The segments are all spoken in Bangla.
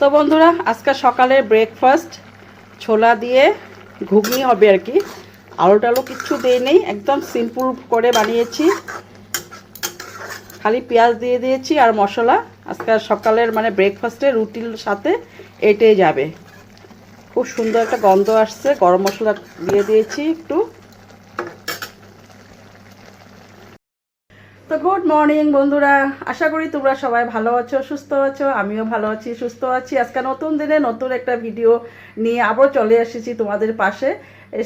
তো বন্ধুরা, আজকে সকালে ব্রেকফাস্ট ছোলা দিয়ে ঘুগনি হবে আর কি। আলু টালু কিচ্ছু দিয়ে নেই, একদম সিম্পল করে বানিয়েছি। খালি পেঁয়াজ দিয়ে দিয়েছি আর মশলা। আজকে সকালের মানে ব্রেকফাস্টে রুটির সাথে এটাই যাবে। খুব সুন্দর একটা গন্ধ আসছে, গরম মশলা দিয়ে দিয়েছি একটু। তো গুড মর্নিং বন্ধুরা। আশা করি তোমরা সবাই ভালো আছো, সুস্থ আছো, আমিও ভালো আছি, সুস্থ আছি। আজকে নতুন দিনে নতুন একটা ভিডিও নিয়ে আবার চলে এসেছি তোমাদের পাশে।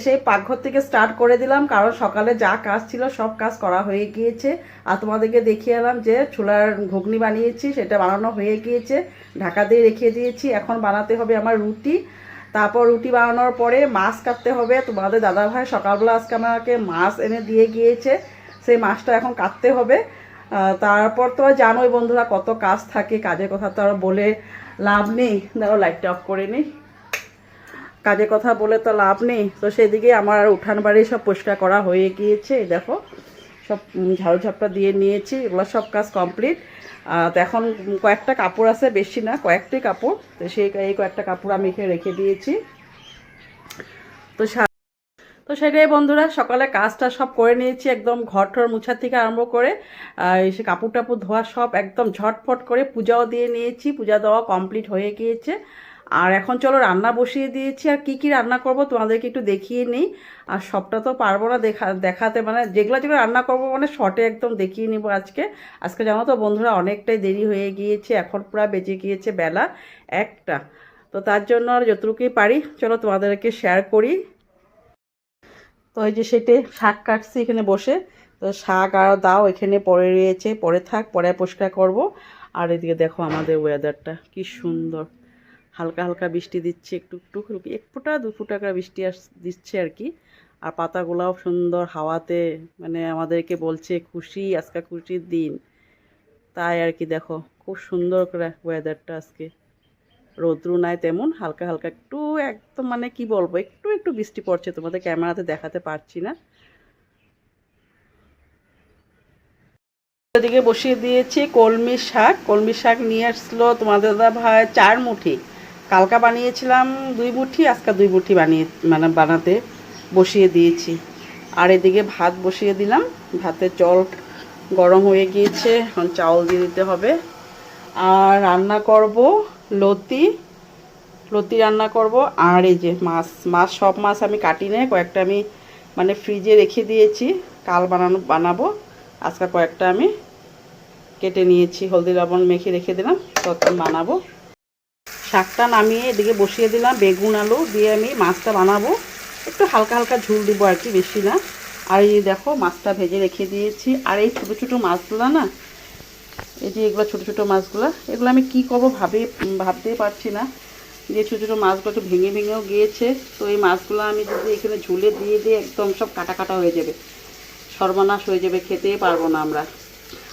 সেই পাকঘর থেকে স্টার্ট করে দিলাম, কারণ সকালে যা কাজ ছিল সব কাজ করা হয়ে গিয়েছে। আর তোমাদেরকে দেখিয়ে এলাম যে ছোলার ঘুগনি বানিয়েছি, সেটা বানানো হয়ে গিয়েছে। ঢাকা দিয়ে রেখে দিয়েছি। এখন বানাতে হবে আমার রুটি। তারপর রুটি বানানোর পরে মাছ কাটতে হবে। তোমাদের দাদাভাই সকালবেলা আজকে আমাকে মাছ এনে দিয়ে গিয়েছে। সেই মাছটা এখন কাটতে হবে। তারপর তো আর জানোই বন্ধুরা কত কাজ থাকে, কাজের কথা তো আর বলে লাভ নেই। ধরো লাইটটা অফ করে নিই কাজের কথা বলে তো লাভ নেই। তো সেদিকে আমার আর উঠান বাড়ি সব পরিষ্কার করা হয়ে গিয়েছে, দেখো। সব ঝাড়ু ঝাপটা দিয়ে নিয়েছি, এগুলো সব কাজ কমপ্লিট তো এখন কয়েকটা কাপড় আছে, বেশি না, কয়েকটি কাপড়। তো সেই, এই কয়েকটা কাপড় আমি এখানে রেখে দিয়েছি। তো তো সেটাই বন্ধুরা সকালে কাজটা সব করে নিয়েছি, একদম ঘর ঠর মুছার থেকে আরম্ভ করে সে কাপড় টাপড় ধোয়া সব একদম ঝটফট করে পূজাও দিয়ে নিয়েছি, পূজা দেওয়া কমপ্লিট হয়ে গিয়েছে। আর এখন চলো রান্না বসিয়ে দিয়েছি, আর কি কি রান্না করব তোমাদেরকে একটু দেখিয়ে নিই। আর সবটা তো পারব না দেখা, দেখাতে মানে যেগুলো যেগুলো রান্না করব মানে শর্টে একদম দেখিয়ে নিব আজকে। আজকে জানো তো বন্ধুরা অনেকটাই দেরি হয়ে গিয়েছে, এখন পুরো বেজে গিয়েছে বেলা একটা। তো তার জন্য আর যতটুকুই পারি, চলো তোমাদেরকে শেয়ার করি। তো এই যে সেটে শাক কাটছি এখানে বসে। তো শাক আর দাও এখানে পরে রয়েছে পরে থাক, পরে পরিষ্কার করব। আর এদিকে দেখো আমাদের ওয়েদারটা কি সুন্দর। হালকা হালকা বৃষ্টি দিচ্ছে, একটু একটু এক ফুটা, দু ফুটা করে বৃষ্টি আস, দিচ্ছে আর কি। আর পাতাগুলাও সুন্দর, হাওয়াতে মানে আমাদেরকে বলছে, খুশি, আজকে খুশির দিন। তাই আর কি দেখো, খুব সুন্দর করে ওয়েদারটা আজকে। রৌদ্র নাই তেমন, হালকা হালকা একটু একদম মানে কি বলব, একটু একটু বৃষ্টি পড়ছে, তোমাদের ক্যামেরাতে দেখাতে পারছি না। এদিকে বসিয়ে দিয়েছি কলমি শাক কলমি শাক নিয়ে আসলো তোমাদের দাদা ভাই চার মুঠি। কালকা বানিয়েছিলাম দুই মুঠি, আজকে দুই মুঠি বানিয়ে মানে বানাতে বসিয়ে দিয়েছি। আর এদিকে ভাত বসিয়ে দিলাম, ভাতের জল গরম হয়ে গিয়েছে, এখন চাউল দিয়ে দিতে হবে। আর রান্না করব লতি লতি রান্না করব। আর এই যে মাছ মাছ সব মাছ আমি কাটি নে কয়েকটা আমি মানে ফ্রিজে রেখে দিয়েছি। কাল বানানো, বানাবো। আজকে কয়েকটা আমি কেটে নিয়েছি, হলদি লবণ মেখে রেখে দিলাম তখন বানাবো। শাকটা নামিয়ে এদিকে বসিয়ে দিলাম, বেগুন, আলু দিয়ে আমি মাছটা বানাবো। একটু হালকা হালকা ঝুল দিব আর কি, বেশি না। আর এই দেখো, মাছটা ভেজে রেখে দিয়েছি। আর এই ছোটো ছোটো মাছগুলো না এই যে এগুলো ছোটো ছোটো মাছগুলো, এগুলো আমি কি করব ভাবে ভাবতেই পারছি না। যে ছোটো ছোটো মাছগুলো একটু ভেঙে ভেঙেও গিয়েছে। তো এই মাছগুলো আমি যদি এখানে ঝুলে দিয়ে দিয়ে একদম সব কাটা কাটা হয়ে যাবে। সর্বনাশ হয়ে যাবে, খেতেই পারব না আমরা।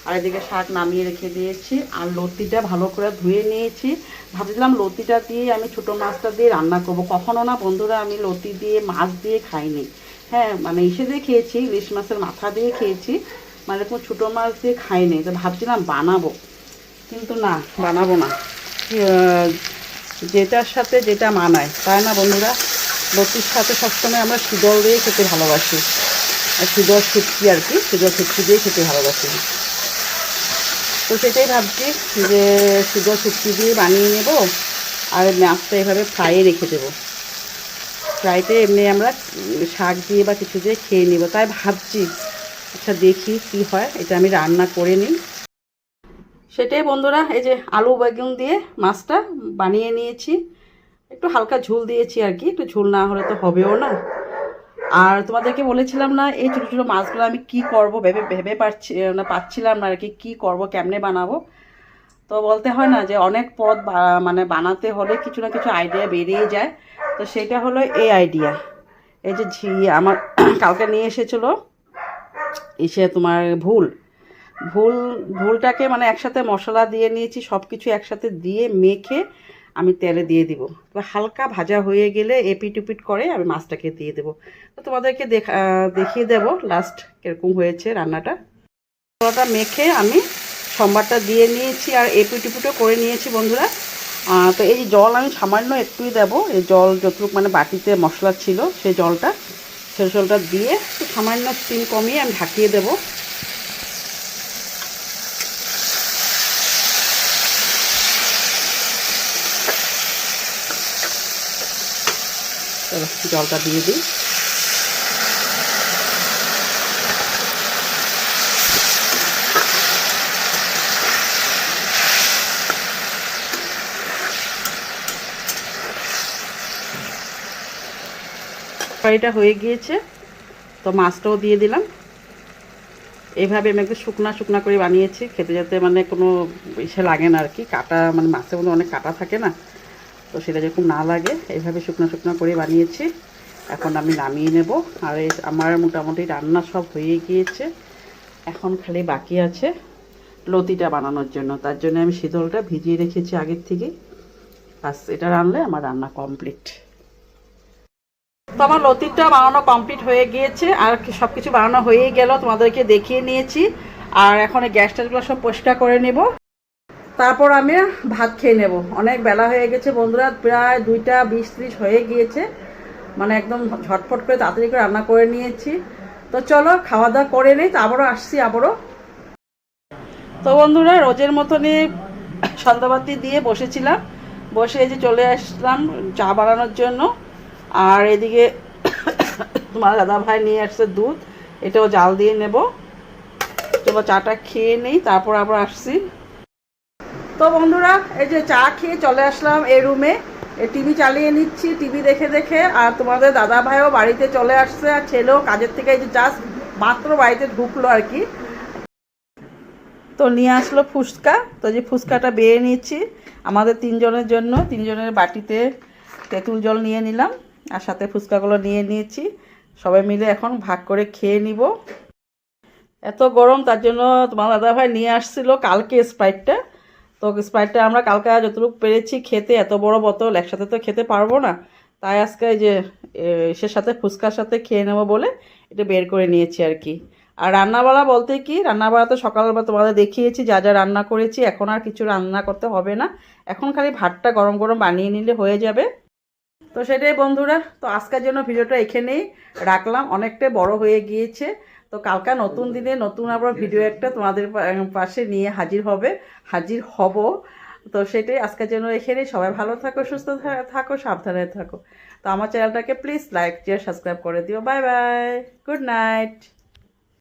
আর এদিকে শাক নামিয়ে রেখে দিয়েছি, আর লতিটা ভালো করে ধুয়ে নিয়েছি। ভাবছিলাম লতিটা দিয়ে আমি ছোটো মাছটা দিয়ে রান্না করব। কখনো না বন্ধুরা, আমি লতি দিয়ে, মাছ দিয়ে খাইনি। হ্যাঁ মানে ইসে দিয়ে খেয়েছি, ইলিশ মাছের মাথা দিয়ে খেয়েছি। মানে কোনো ছোটো মাছ দিয়ে খাইনি, তো ভাবছিলাম বানাবো। কিন্তু না, বানাবো না। যেটার সাথে যেটা মানায়, তাই না বন্ধুরা? লতির সাথে সবসময় আমরা সুদল দিয়ে খেতে ভালোবাসি। আর শীতল শুটকি আর কি, শীতল শুটকি দিয়ে খেতে ভালোবাসি। তো সেটাই ভাবছি যে শীতল শুটকি দিয়ে বানিয়ে নেব, আর মাছটা এভাবে ফ্রাইয়ে রেখে দেবো। ফ্রাইতে এমনি আমরা শাক দিয়ে বা কিছু দিয়ে খেয়ে নেব, তাই ভাবছি আচ্ছা দেখি কি হয়। এটা আমি রান্না করে নিই। সেটাই বন্ধুরা, এই যে আলু বেগুন দিয়ে মাছটা বানিয়ে নিয়েছি। একটু হালকা ঝোল দিয়েছি আর কি, একটু ঝোল না হলে তো হবেও না। আর তোমাদেরকে বলেছিলাম না, এই ছোটো ছোটো মাছগুলো আমি কি করব ভেবে ভেবে পারছি, না পাচ্ছিলাম না আর কি, কী করব, কেমনে বানাবো। তো বলতে হয় না যে অনেক পদ মানে বানাতে হলে কিছু না কিছু আইডিয়া বেরিয়ে যায়। তো সেটা হলো এই আইডিয়া এই যে ঝি আমার কালকে নিয়ে এসেছিল। এসে তোমার ভুল। ভুল, ভুলটাকে মানে একসাথে মশলা দিয়ে নিয়েছি সব কিছু একসাথে দিয়ে মেখে আমি তেলে দিয়ে দিব। হালকা ভাজা হয়ে গেলে এপিট উপিট করে আমি মাছটাকে দিয়ে দেবো। তো তোমাদেরকে দেখা, দেখিয়ে দেবো লাস্ট কীরকম হয়েছে রান্নাটা। মশলাটা মেখে আমি সম্বারটা দিয়ে নিয়েছি আর এপিট উপিটও করে নিয়েছি বন্ধুরা। তো এই জল আমি সামান্য একটুই দেব। এই জল যতটুকু মানে বাটিতে মশলা ছিল, সেই জলটা সেই জলটা দিয়ে সামান্য স্টিম কমিয়ে আমি ঢাকিয়ে দেবো। জলটা দিয়ে দিই। তরকারিটা হয়ে গিয়েছে, তো মাছটাও দিয়ে দিলাম। এইভাবে আমি একটু শুকনা শুকনা করে বানিয়েছি, খেতে যাতে মানে কোনো ইসে লাগে না আর কি, কাটা মানে মাছের মধ্যে অনেক কাটা থাকে না, তো সেটা যেরকম না লাগে এইভাবে শুকনো শুকনো করে বানিয়েছি। এখন আমি নামিয়ে নেব, আর আমার মোটামুটি রান্না সব হয়ে গিয়েছে। এখন খালি বাকি আছে লতিটা বানানোর জন্য, তার জন্য আমি শীতলটা ভিজিয়ে রেখেছি আগের থেকে। বাস, এটা রানলে আমার রান্না কমপ্লিট। তো আমার লতিটা বানানো কমপ্লিট হয়ে গিয়েছে, আর সব কিছু বানানো হয়েই গেল, তোমাদেরকে দেখিয়ে নিয়েছি। আর এখন এই গ্যাস ট্যাসগুলো সব পরিষ্কার করে নেব। তারপর আমি ভাত খেয়ে নেব। অনেক বেলা হয়ে গেছে বন্ধুরা, প্রায় দুইটা বিশ ত্রিশ হয়ে গিয়েছে। মানে একদম ঝটফট করে তাড়াতাড়ি করে রান্না করে নিয়েছি। তো চলো খাওয়া দাওয়া করে নেই, তো আবারও আসছি, আবারও। তো বন্ধুরা, রোজের মতনই সন্ধ্যাবাতি দিয়ে বসেছিলাম। বসে এই যে চলে আসলাম চা বানানোর জন্য। আর এদিকে তোমার দাদা ভাই নিয়ে আসছে দুধ, এটাও জাল দিয়ে নেব। চলো চাটা খেয়ে নেই, তারপর আবার আসছি। তো বন্ধুরা, এই যে চা খেয়ে চলে আসলাম এই রুমে। টিভি চালিয়ে নিচ্ছি, টিভি দেখে দেখে, আর তোমাদের দাদা ভাইও বাড়িতে চলে আসছে, আর ছেলেও কাজের থেকে এই যে জাস্ট মাত্র বাড়িতে ঢুকলো আর কি। তো নিয়ে আসলো ফুচকা, তো যে ফুচকাটা বেয়ে নিচ্ছি আমাদের তিনজনের জন্য, তিনজনের বাটিতে তেঁতুল জল নিয়ে নিলাম। আর সাথে ফুচকাগুলো নিয়ে নিয়েছি। সবাই মিলে এখন ভাগ করে খেয়ে নিব। এত গরম, তার জন্য তোমার দাদা ভাই নিয়ে আসছিল কালকে স্প্রাইটটা। তো স্প্রাইটটা আমরা কালকে যতটুকু পেরেছি খেতে, এত বড় বোতল, একসাথে তো খেতে পারব না। তাই আজকে যে সে সাথে ফুচকার সাথে খেয়ে নেব বলে এটা বের করে নিয়েছি আর কি। আর রান্নাবাড়া বলতে কি, রান্নাবাড়া তো সকালবেলা তোমাদের দেখিয়েছি, যা যা রান্না করেছি, এখন আর কিছু রান্না করতে হবে না। এখন খালি ভাতটা গরম গরম বানিয়ে নিলে হয়ে যাবে। তো সেটাই বন্ধুরা, তো আজকের জন্য ভিডিওটা এখানেই রাখলাম। অনেকটা বড় হয়ে গিয়েছে। তো কালকা নতুন দিনে নতুন আবার ভিডিও একটা তোমাদের পাশে নিয়ে হাজির হবে, হাজির হব। তো সেটাই আজকের জন্য এখানে সবাই ভালো থাকো, সুস্থ থাকো, সাবধানে থাকো। তো আমার চ্যানেলটাকে প্লিজ লাইক শেয়ার সাবস্ক্রাইব করে দিও। Bye bye good night